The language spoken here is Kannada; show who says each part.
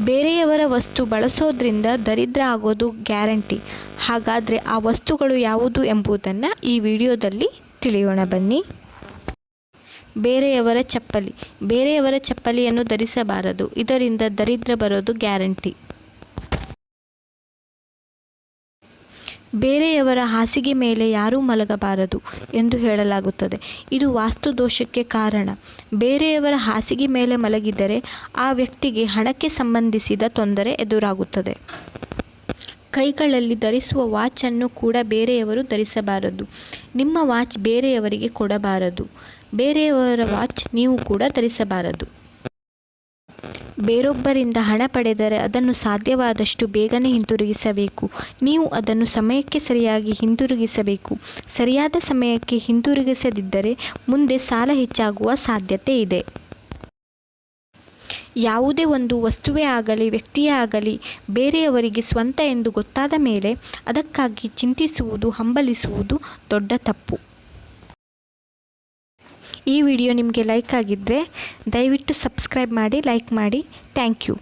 Speaker 1: ಬೇರೆಯವರ ವಸ್ತು ಬಳಸೋದ್ರಿಂದ ದರಿದ್ರ ಆಗೋದು ಗ್ಯಾರಂಟಿ. ಹಾಗಾದರೆ ಆ ವಸ್ತುಗಳು ಯಾವುದು ಎಂಬುದನ್ನು ಈ ವಿಡಿಯೋದಲ್ಲಿ ತಿಳಿಯೋಣ ಬನ್ನಿ. ಬೇರೆಯವರ ಚಪ್ಪಲಿ. ಬೇರೆಯವರ ಚಪ್ಪಲಿಯನ್ನು ಧರಿಸಬಾರದು. ಇದರಿಂದ ದರಿದ್ರ ಬರೋದು ಗ್ಯಾರಂಟಿ. ಬೇರೆಯವರ ಹಾಸಿಗೆ ಮೇಲೆ ಯಾರೂ ಮಲಗಬಾರದು ಎಂದು ಹೇಳಲಾಗುತ್ತದೆ. ಇದು ವಾಸ್ತು ದೋಷಕ್ಕೆ ಕಾರಣ. ಬೇರೆಯವರ ಹಾಸಿಗೆ ಮೇಲೆ ಮಲಗಿದರೆ ಆ ವ್ಯಕ್ತಿಗೆ ಹಣಕ್ಕೆ ಸಂಬಂಧಿಸಿದ ತೊಂದರೆ ಎದುರಾಗುತ್ತದೆ. ಕೈಗಳಲ್ಲಿ ಧರಿಸುವ ವಾಚನ್ನು ಕೂಡ ಬೇರೆಯವರು ಧರಿಸಬಾರದು. ನಿಮ್ಮ ವಾಚ್ ಬೇರೆಯವರಿಗೆ ಕೊಡಬಾರದು. ಬೇರೆಯವರ ವಾಚ್ ನೀವು ಕೂಡ ಧರಿಸಬಾರದು. ಬೇರೊಬ್ಬರಿಂದ ಹಣ ಪಡೆದರೆ ಅದನ್ನು ಸಾಧ್ಯವಾದಷ್ಟು ಬೇಗನೆ ಹಿಂತಿರುಗಿಸಬೇಕು. ನೀವು ಅದನ್ನು ಸಮಯಕ್ಕೆ ಸರಿಯಾಗಿ ಹಿಂತಿರುಗಿಸಬೇಕು. ಸರಿಯಾದ ಸಮಯಕ್ಕೆ ಹಿಂತಿರುಗಿಸದಿದ್ದರೆ ಮುಂದೆ ಸಾಲ ಹೆಚ್ಚಾಗುವ ಸಾಧ್ಯತೆ ಇದೆ. ಯಾವುದೇ ಒಂದು ವಸ್ತುವೇ ಆಗಲಿ, ವ್ಯಕ್ತಿಯೇ ಆಗಲಿ, ಬೇರೆಯವರಿಗೆ ಸ್ವಂತ ಎಂದು ಗೊತ್ತಾದ ಮೇಲೆ ಅದಕ್ಕಾಗಿ ಚಿಂತಿಸುವುದು, ಹಂಬಲಿಸುವುದು ದೊಡ್ಡ ತಪ್ಪು. ಈ ವಿಡಿಯೋ ನಿಮಗೆ ಲೈಕ್ ಆಗಿದ್ದರೆ ದಯವಿಟ್ಟು ಸಬ್ಸ್ಕ್ರೈಬ್ ಮಾಡಿ ಲೈಕ್ ಮಾಡಿ. Thank you.